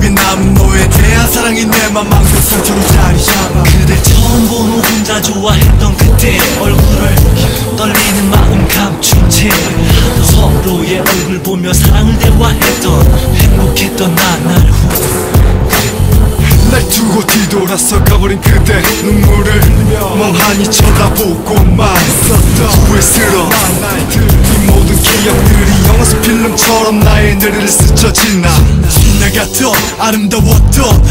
기억에 남은 너에 대한 사랑이 내맘 망고 상처로 자리 잡아. 그댈 처음 본 후 혼자 좋아했던 그때 얼굴을 떨리는 마음 감춘 채 서로의 얼굴 보며 사랑을 대화했던 행복했던 나날 후. 날 두고 뒤돌아서 가버린 그대 눈물을 흘리며 멍하니 쳐다보고만 있었던 후회스러운 이 모든 기억들이 영화 속 필름처럼 나의 뇌를 스쳐 지나 나 같던 아름다웠던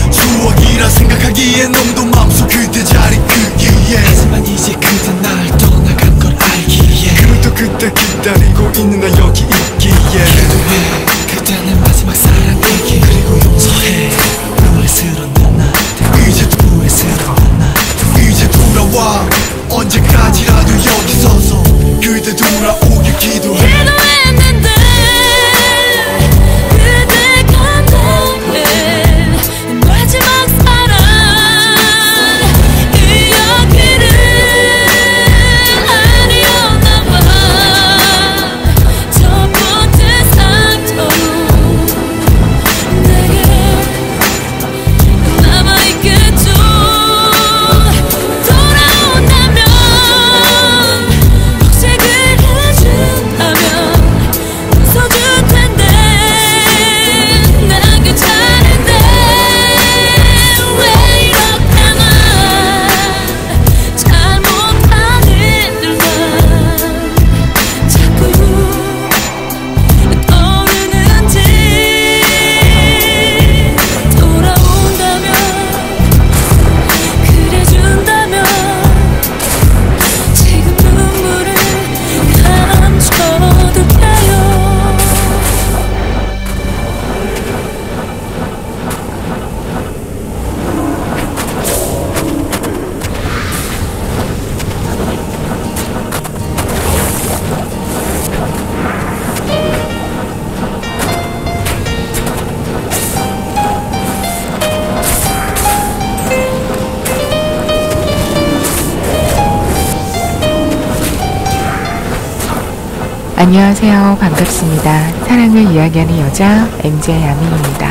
안녕하세요. 반갑습니다. 사랑을 이야기하는 여자 MJ 야민입니다.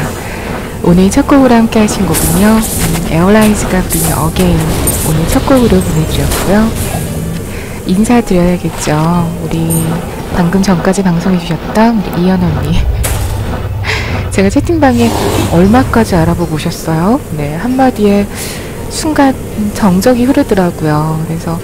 오늘 첫 곡으로 함께 하신 곡은요. 음, 에어라이즈가 부르는 어게인 오늘 첫 곡으로 보내드렸고요. 음, 인사드려야겠죠. 우리 방금 전까지 방송해 주셨던 우리 이현 언니. 제가 채팅방에 얼마까지 알아보고 오셨어요? 네, 한마디에 순간 정적이 흐르더라고요. 그래서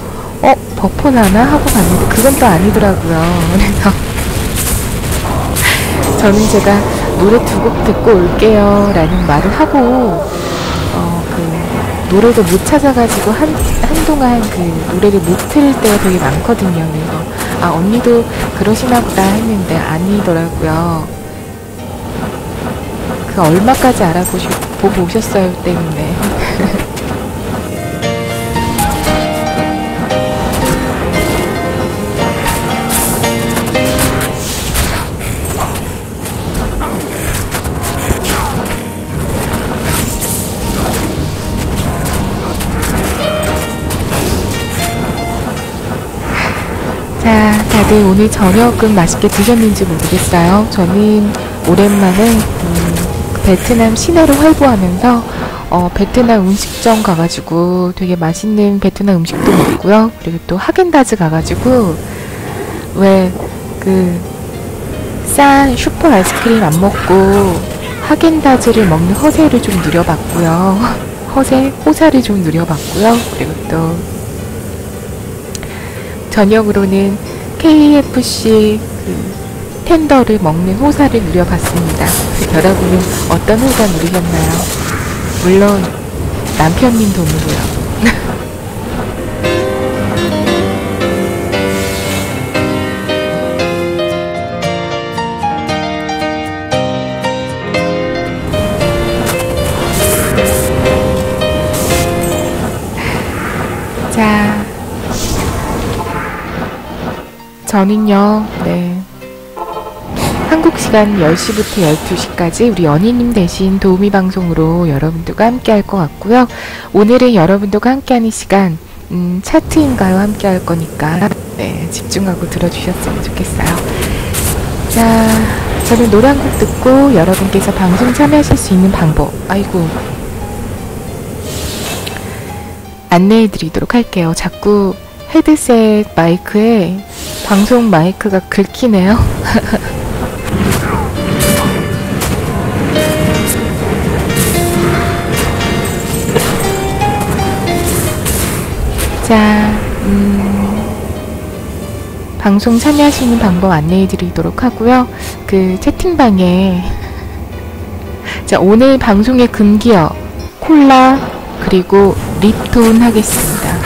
어? 버폰 하나? 하고 봤는데 그건 또 아니더라고요. 그래서 저는 제가 노래 두 곡 듣고 올게요 라는 말을 하고 어, 그 노래도 못 찾아가지고 한, 한동안 그 노래를 못틀 때가 되게 많거든요. 그래서 아 언니도 그러시나 보다 했는데 아니더라고요. 그 얼마까지 알아보시 보고 오셨어요 때문에 다들 오늘 저녁은 맛있게 드셨는지 모르겠어요. 저는 오랜만에 음, 베트남 시내를 활보하면서 어, 베트남 음식점 가가지고 되게 맛있는 베트남 음식도 먹고요. 그리고 또 하겐다즈 가가지고 왜그 싼 슈퍼 아이스크림 안 먹고 하겐다즈를 먹는 허세를 좀 누려봤고요. 허세, 호사를 좀 누려봤고요. 그리고 또 저녁으로는 KFC 그 텐더를 먹는 호사를 누려봤습니다. 여러분은 어떤 호사 누리셨나요? 물론 남편님 돈으로요. 자, 저는요, 네. 한국 시간 10시부터 12시까지 우리 연희님 대신 도우미 방송으로 여러분들과 함께 할 것 같고요. 오늘은 여러분들과 함께 하는 시간, 음, 차트인가요? 함께 할 거니까, 네, 집중하고 들어주셨으면 좋겠어요. 자, 저는 노래 한 곡 듣고 여러분께서 방송 참여하실 수 있는 방법, 아이고, 안내해 드리도록 할게요. 자꾸 헤드셋 마이크에 방송 마이크가 긁히네요. 자, 음, 방송 참여하시는 방법 안내해 드리도록 하고요. 그 채팅방에 자, 오늘 방송의 금기어 콜라 그리고 립톤 하겠습니다.